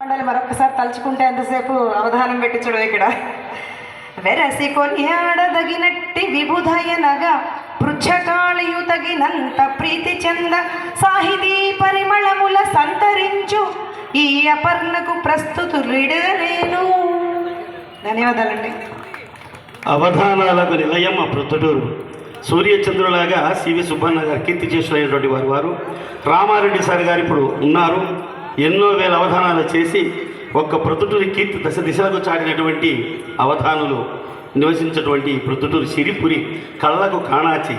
మండలి మరొకసారి తలుచుకుంటే ఎంతసేపు అవధానం పెట్టించడం ఇక్కడ. వెరసి కొనియాడదగినట్టి విభుధయనగా పృచ్ఛకాళియు తగినంత ప్రీతి చెంద సాహితీ పరిమళముల సంతరించు ఈ అపర్ణకు ప్రస్తుతులిడలేను ధన్యవాదాలండి. అవధానాలకు నిలయం మా ప్రొద్దుటూరు. సూర్యచంద్రులాగా సివి సుబ్బన్న గారు కీర్తి చేసినటువంటి వారు వారు. రామారెడ్డి సార్ గారు ఇప్పుడు ఉన్నారు. ఎన్నో వేల అవధానాలు చేసి ఒక్క ప్రొద్దుటూరి కీర్తి దశ దిశలకు చాటినటువంటి అవధానులు నివసించినటువంటి ప్రొద్దుటూరు సిరిపురి కళ్ళకు కాణాచి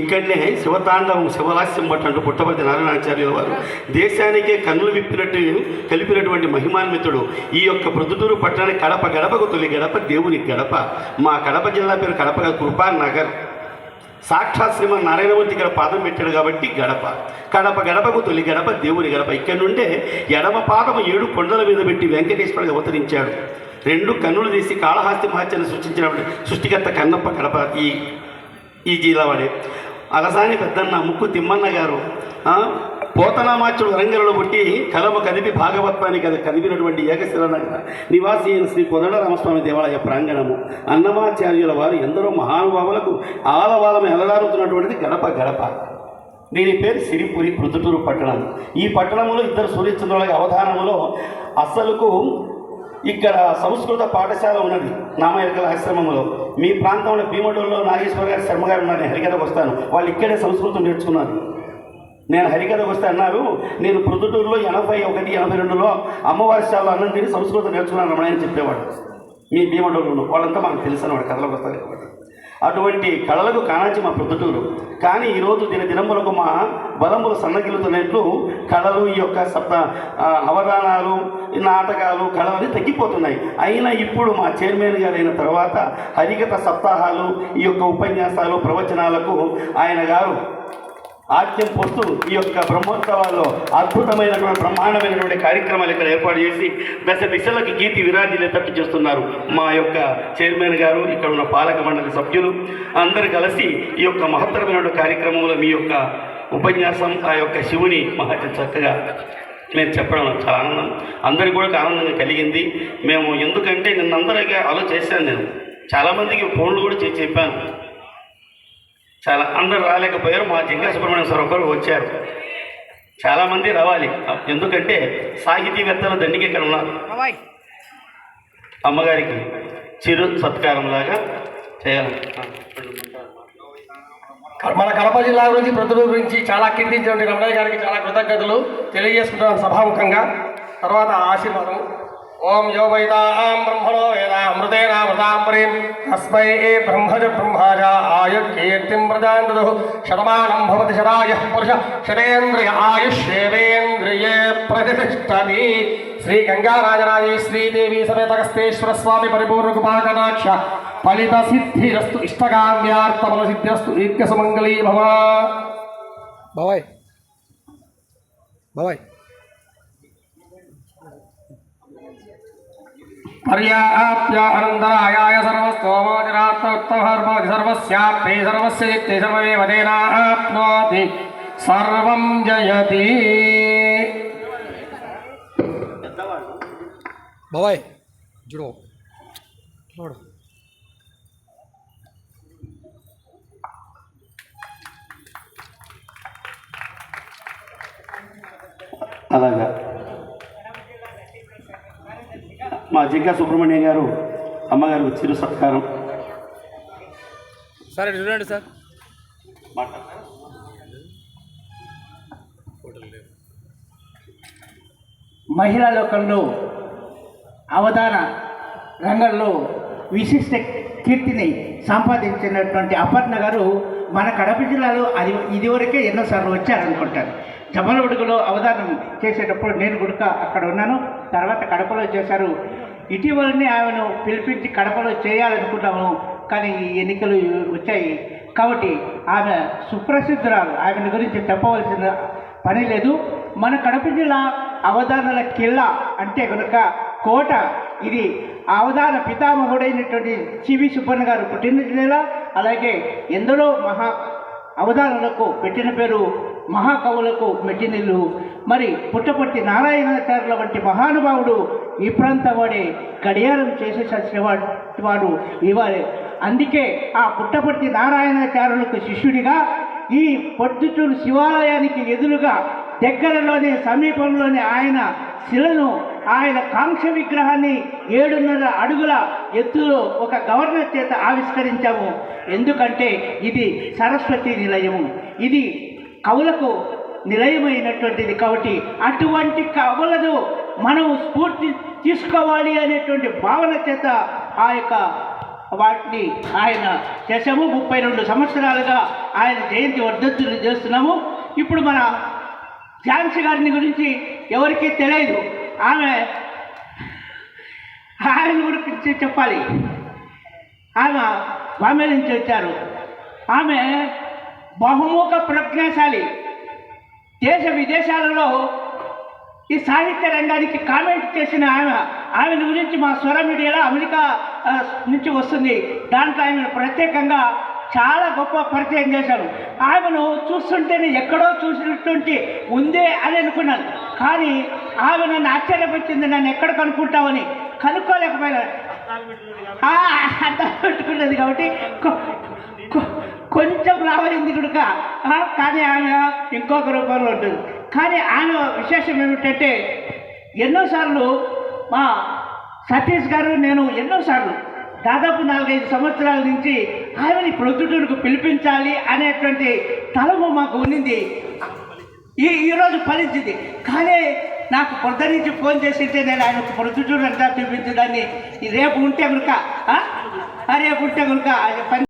ఇక్కడనే శివతాండవం శివలాస్యం పట్టు పుట్టపతి పుట్టపర్తి నారాయణాచార్యుల వారు దేశానికే కన్నులు విప్పినట్టు కలిపినటువంటి మహిమాన్వితుడు ఈ యొక్క ప్రొద్దుటూరు పట్టణానికి కడప గడపకు తొలి గడప దేవుని గడప. మా కడప జిల్లా పేరు కడప కాదు, కృపా నగర్ సాక్షాత్ శ్రీమన్ నారాయణమూర్తి ఇక్కడ పాదం పెట్టాడు కాబట్టి గడప. కడప గడపకు తొలి గడప దేవుని గడప. ఇక్కడ నుండే ఎడమ పాదము ఏడు కొండల మీద పెట్టి వెంకటేశ్వరుడు అవతరించాడు. రెండు కన్నులు తీసి కాళహాస్తి మహత్యను సృష్టించినప్పుడు సృష్టికర్త కన్నప్ప గడప ఈ ఈ జిల్లా వాడే అలసాని పెద్దన్న ముక్కు తిమ్మన్న గారు పోతనామాచుడు వరంగల్లో పుట్టి కలమ కదిపి భాగవత్వాన్ని కది కదిపినటువంటి ఏకశిల నగర నివాసి అయిన శ్రీ కోదండరామస్వామి దేవాలయ ప్రాంగణము అన్నమాచార్యుల వారు ఎందరో మహానుభావులకు ఆలవాలం ఎలడారుతున్నటువంటిది గడప గడప. దీని పేరు సిరిపురి పృథుటూరు పట్టణం. ఈ పట్టణంలో ఇద్దరు సూర్యచంద్రుల అవధానములో అసలుకు ఇక్కడ సంస్కృత పాఠశాల ఉన్నది. నామయర్కల ఆశ్రమంలో మీ ప్రాంతంలో భీమడూరులో నాగేశ్వర గారు శర్మ గారు ఉన్నారు నేను హరికథకు వస్తాను. వాళ్ళు ఇక్కడే సంస్కృతం నేర్చుకున్నారు. నేను హరికథకు వస్తే అన్నారు నేను ప్రొద్దుటూరులో ఎనభై ఒకటి ఎనభై రెండులో అమ్మవారి శాలలో అన్నం తిని సంస్కృతం నేర్చుకున్నాను రమణ చెప్పేవాడు. మీ భీమడోళ్ళు వాళ్ళంతా మనకు తెలుసు అన్నవాడు కథలకు వస్తారు కాబట్టి అటువంటి కళలకు కానాచి మా ప్రొద్దుటూరు. కానీ ఈరోజు దిన దినములకు మా బలములు సన్నగిలుతున్నట్లు కళలు ఈ యొక్క సప్త అవధానాలు నాటకాలు కళలు తగ్గిపోతున్నాయి. అయినా ఇప్పుడు మా చైర్మన్ గారు అయిన తర్వాత హరికథ సప్తాహాలు ఈ యొక్క ఉపన్యాసాలు ప్రవచనాలకు ఆయన గారు ఆత్యం పోస్తూ ఈ యొక్క బ్రహ్మోత్సవాల్లో అద్భుతమైనటువంటి బ్రహ్మాండమైనటువంటి కార్యక్రమాలు ఇక్కడ ఏర్పాటు చేసి దశ దిశలకి గీతి విరాజిల్లేటట్టు చేస్తున్నారు మా యొక్క చైర్మన్ గారు ఇక్కడ ఉన్న పాలక మండలి సభ్యులు అందరు కలిసి ఈ యొక్క మహత్తరమైనటువంటి కార్యక్రమంలో మీ యొక్క ఉపన్యాసం ఆ యొక్క శివుని మహా చక్కగా నేను చెప్పడం చాలా ఆనందం. అందరికీ కూడా ఆనందంగా కలిగింది. మేము ఎందుకంటే నిన్నందరికీ అలో చేశాను నేను. చాలామందికి ఫోన్లు కూడా చేసి చెప్పాను. చాలా అందరు రాలేకపోయారు. మా జింగా సుబ్రహ్మణ్యం సార్ ఒకరు వచ్చారు. చాలామంది రావాలి. ఎందుకంటే సాహితీవేత్తలు దండికి ఇక్కడ ఉన్నారు. అమ్మగారికి చిరు సత్కారం లాగా చేయాలి. మన కడప జిల్లా గురించి ప్రతిభ గురించి చాలా కీర్తించినటువంటి రమణయ్య గారికి చాలా కృతజ్ఞతలు. తెలియజేసుకుంటున్నాను సభాముఖంగా. తర్వాత ఆశీర్వాదం. ఓం యో వైతాం బ్రహ్మణో వేద అమృతేనామృతాంబరీం తస్మై బ్రహ్మజ బ్రహ్మాజ ఆయు కీర్తిం ప్రజాంతు శతమానం భవతి శరాయ పురుష శతేంద్రియ ఆయుష్యేంద్రియే ప్రతిష్టతి. శ్రీ గంగారాజరాజే శ్రీదేవి సమేతగస్తేశ్వర స్వామి పరిపూర్ణ కృపాకటాక్ష ఫలిత సిద్ధిరస్తు ఇష్టకామ్యార్థమల సిద్ధిరస్తు నిత్య సుమంగళీ భవ. బాయ్ బాయ్ పర్యాప్య అనంతరాయాయ సర్వస్తోమోజరాత్తోత్తమర్భవతి సర్వస్యాప్తే సర్వస్య చిత్తే సర్వమేవ తేనాప్నోతి సర్వం జయతి బాబాయ్ జుడో చూడు అలాగా మా జింకా సుబ్రహ్మణ్యం గారు అమ్మగారు చిరు సత్కారం. సరే చూడండి సార్. మహిళా లోకంలో అవధాన రంగంలో విశిష్ట కీర్తిని సంపాదించినటువంటి అపర్ణ గారు మన కడప జిల్లాలో అది ఇదివరకే ఎన్నోసార్లు వచ్చారనుకుంటారు జమలవుడుగులో అవధానం చేసేటప్పుడు నేను గుడుక అక్కడ ఉన్నాను. తర్వాత కడపలో చేశారు. ఇటీవలనే ఆమెను పిలిపించి కడపలో చేయాలనుకున్నాము కానీ ఈ ఎన్నికలు వచ్చాయి. కాబట్టి ఆమె సుప్రసిద్ధురాలు. ఆమెను గురించి చెప్పవలసిన పని లేదు. మన కడప జిల్లా అవధానాల కిల్లా అంటే కనుక కోట. ఇది అవధాన పితామహుడైనటువంటి సివి సుబ్బన్న గారు పుట్టిన జిల్లా అలాగే ఎందరో మహా అవధానాలకు పెట్టిన పేరు మహాకవులకు మెట్టినిల్లు. మరి పుట్టపర్తి నారాయణాచార్యుల వంటి మహానుభావుడు ఈ ప్రాంత వాడే గడియారం చేసే వాడు ఇవాళే అందుకే ఆ పుట్టపర్తి నారాయణాచార్యులకు శిష్యుడిగా ఈ పొద్దుచూరు శివాలయానికి ఎదురుగా దగ్గరలోనే సమీపంలోనే ఆయన శిలను ఆయన కాంక్ష విగ్రహాన్ని ఏడున్నర అడుగుల ఎత్తులో ఒక గవర్నర్ చేత ఆవిష్కరించాము. ఎందుకంటే ఇది సరస్వతి నిలయము. ఇది కవులకు నిలయమైనటువంటిది కాబట్టి అటువంటి కవులను మనం స్ఫూర్తి తీసుకోవాలి అనేటువంటి భావన చేత ఆ యొక్క వాటిని ఆయన చేసాము ముప్పై రెండు సంవత్సరాలుగా ఆయన జయంతి వర్ధంతులు చేస్తున్నాము. ఇప్పుడు మన ఝాన్సీ గారిని గురించి ఎవరికీ తెలియదు. ఆమె ఆయన గురించి చెప్పాలి. ఆమె బాంబే నుంచి వచ్చారు. ఆమె బహుముఖ ప్రజ్ఞాశాలి. దేశ విదేశాలలో ఈ సాహిత్య రంగానికి కామెంట్ చేసిన ఆమె ఆమెను గురించి మా స్వర మీడియాలో అమెరికా నుంచి వస్తుంది. దాంట్లో ఆమెను ప్రత్యేకంగా చాలా గొప్ప పరిచయం చేశాను ఆమెను చూస్తుంటేనే ఎక్కడో చూసినటువంటి ఉందే అని అనుకున్నాను. కానీ ఆమె నన్ను ఆశ్చర్యపరిచింది నన్ను ఎక్కడ కనుక్కుంటామని కనుక్కోలేకపోయినా. అర్థం పెట్టుకున్నది కాబట్టి కొంచెం రావైంది కనుక కానీ ఆయన ఇంకొక రూపంలో ఉంటుంది. కానీ ఆయన విశేషం ఏమిటంటే ఎన్నోసార్లు మా సతీష్ గారు నేను ఎన్నోసార్లు దాదాపు నాలుగైదు సంవత్సరాల నుంచి ఆయనని ప్రొద్దుటూరుకు పిలిపించాలి అనేటువంటి తలము మాకు ఉన్నింది. ఈ ఈరోజు ఫలించింది. కానీ నాకు పొద్దు నుంచి ఫోన్ చేసింటే నేను ఆయన ప్రొద్దుటూరు అంతా చూపించడాన్ని రేపు ఉంటే కనుక రేపు ఉంటే కనుక పని